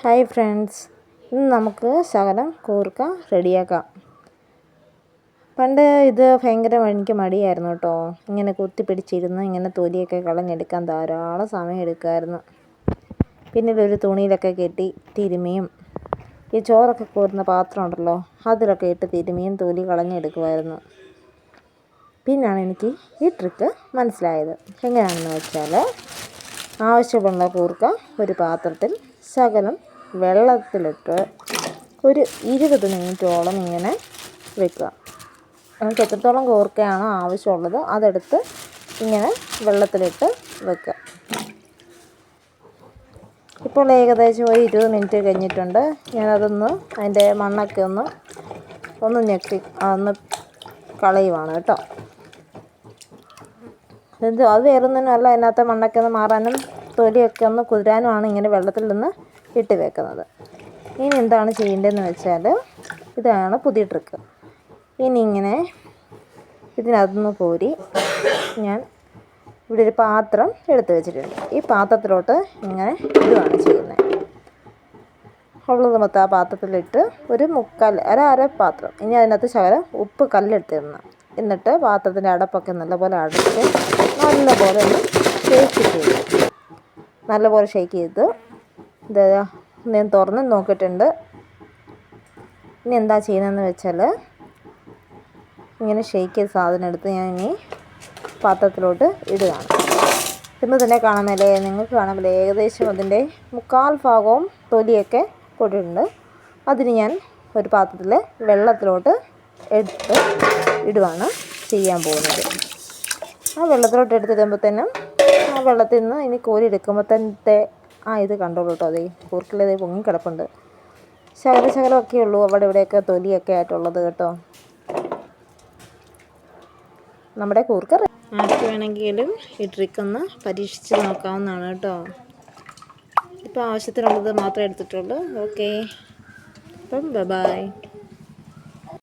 Hi friends. ഇന്ന് നമുക്ക് ശകലം കൂർക്ക റെഡിയാക്കാം. പണ്ട് ഇത് ഭയങ്കര എനിക്ക് മടിയായിരുന്നു കേട്ടോ. ഇങ്ങനെ കുത്തി പിടിച്ചിരുന്ന് ഇങ്ങനെ തൊലിയൊക്കെ കളഞ്ഞെടുക്കാൻ ധാരാളം സമയം എടുക്കുമായിരുന്നു. പിന്നീട് ഒരു തുണിയിലൊക്കെ കെട്ടി തിരുമിയും. ഈ ചോറൊക്കെ കൂരുന്ന പാത്രം ഉണ്ടല്ലോ അതിലൊക്കെ ഇട്ട് തിരുമിയും തൊലി കളഞ്ഞെടുക്കുമായിരുന്നു. പിന്നാണ് എനിക്ക് ഈ ട്രിക്ക് മനസ്സിലായത്. എങ്ങനെയാണെന്ന് വെച്ചാൽ ആവശ്യമുള്ള കൂർക്ക ഒരു പാത്രത്തിൽ ശകലം വെള്ളത്തിലിട്ട് ഒരു ഇരുപത് മിനിറ്റോളം ഇങ്ങനെ വെക്കുക. നമുക്ക് എത്രത്തോളം കോർക്കയാണോ ആവശ്യമുള്ളത് അതെടുത്ത് ഇങ്ങനെ വെള്ളത്തിലിട്ട് വെക്കുക. ഇപ്പോൾ ഏകദേശം ഒരു ഇരുപത് മിനിറ്റ് കഴിഞ്ഞിട്ടുണ്ട്. ഞാനതൊന്ന് അതിന്റെ മണ്ണൊക്കെ ഒന്ന് ഒന്ന് ഞെക്കി ഒന്ന് കളയുവാണ് കേട്ടോ. ഇത് അത് വേറൊന്നിനും അല്ല അതിനകത്തെ മണ്ണൊക്കെ ഒന്ന് മാറാനും തൊലിയൊക്കെ ഒന്ന് കുതിരാനുമാണ് ഇങ്ങനെ വെള്ളത്തിൽ നിന്ന് ഇട്ട് വെക്കുന്നത്. ഇനി എന്താണ് ചെയ്യേണ്ടതെന്ന് വെച്ചാൽ ഇതാണ് പുതിയ ട്രിക്ക് ഇനി ഇങ്ങനെ ഇതിനകത്തുനിന്ന് കോരി ഞാൻ ഇവിടെ ഒരു പാത്രം എടുത്തു വെച്ചിട്ടുണ്ട്. ഈ പാത്രത്തിലോട്ട് ഇങ്ങനെ ഇടുകയാണ് ചെയ്യുന്നത്. ഉള്ളത് മൊത്തം ആ പാത്രത്തിലിട്ട് ഒരു മുക്കാൽ അര അര പാത്രം. ഇനി അതിനകത്ത് ശകലം ഉപ്പ് കല്ലെടുത്തിരുന്നു എന്നിട്ട് പാത്രത്തിന്റെ അടപ്പൊക്കെ നല്ലപോലെ അടച്ച് നല്ലപോലെ ഒന്ന് ഷേക്ക് ചെയ്ത് നല്ലപോലെ ഷേക്ക് ചെയ്ത് ഇത് ഞാൻ തുറന്ന് നോക്കിയിട്ടുണ്ട്. ഇനി എന്താ ചെയ്യുന്നതെന്ന് വെച്ചാൽ ഇങ്ങനെ ഷെയ്ക്ക് ചെയ്ത സാധനം എടുത്ത് ഞാൻ ഇനി പാത്രത്തിലോട്ട് ഇടുകയാണ്. ഇന്ന് തന്നെ കാണുന്നില്ലേ നിങ്ങൾക്ക് കാണുമ്പോൾ ഏകദേശം അതിന്റെ മുക്കാൽ ഭാഗവും തൊലിയൊക്കെ കൊണ്ടിട്ടുണ്ട് അതിന് ഞാൻ ഒരു പാത്രത്തിൽ വെള്ളത്തിലോട്ട് എടുത്ത് ഇടുവാണ് ചെയ്യാൻ പോകുന്നത്. ആ വെള്ളത്തിലോട്ട് എടുത്തിടുമ്പോഴത്തേനും ആ വെള്ളത്തിൽ നിന്ന് ഇനി കോരി എടുക്കുമ്പോഴത്തെ ആ ഇത് കണ്ടോളൂ കേട്ടോ അതേ കൂർക്കിലതേ പൊങ്ങി കിടപ്പുണ്ട്. ശകല ശകലമൊക്കെ ഉള്ളൂ അവിടെ ഇവിടെയൊക്കെ തൊലിയൊക്കെ ആയിട്ടുള്ളത് കേട്ടോ. നമ്മുടെ കൂർക്ക ആർക്ക് വേണമെങ്കിലും ഈ ട്രിക്കൊന്ന് പരീക്ഷിച്ച് നോക്കാവുന്നതാണ് കേട്ടോ. ഇപ്പോൾ ആവശ്യത്തിനുള്ളത് മാത്രമേ എടുത്തിട്ടുള്ളൂ. ഓക്കെ. അപ്പം ബൈ.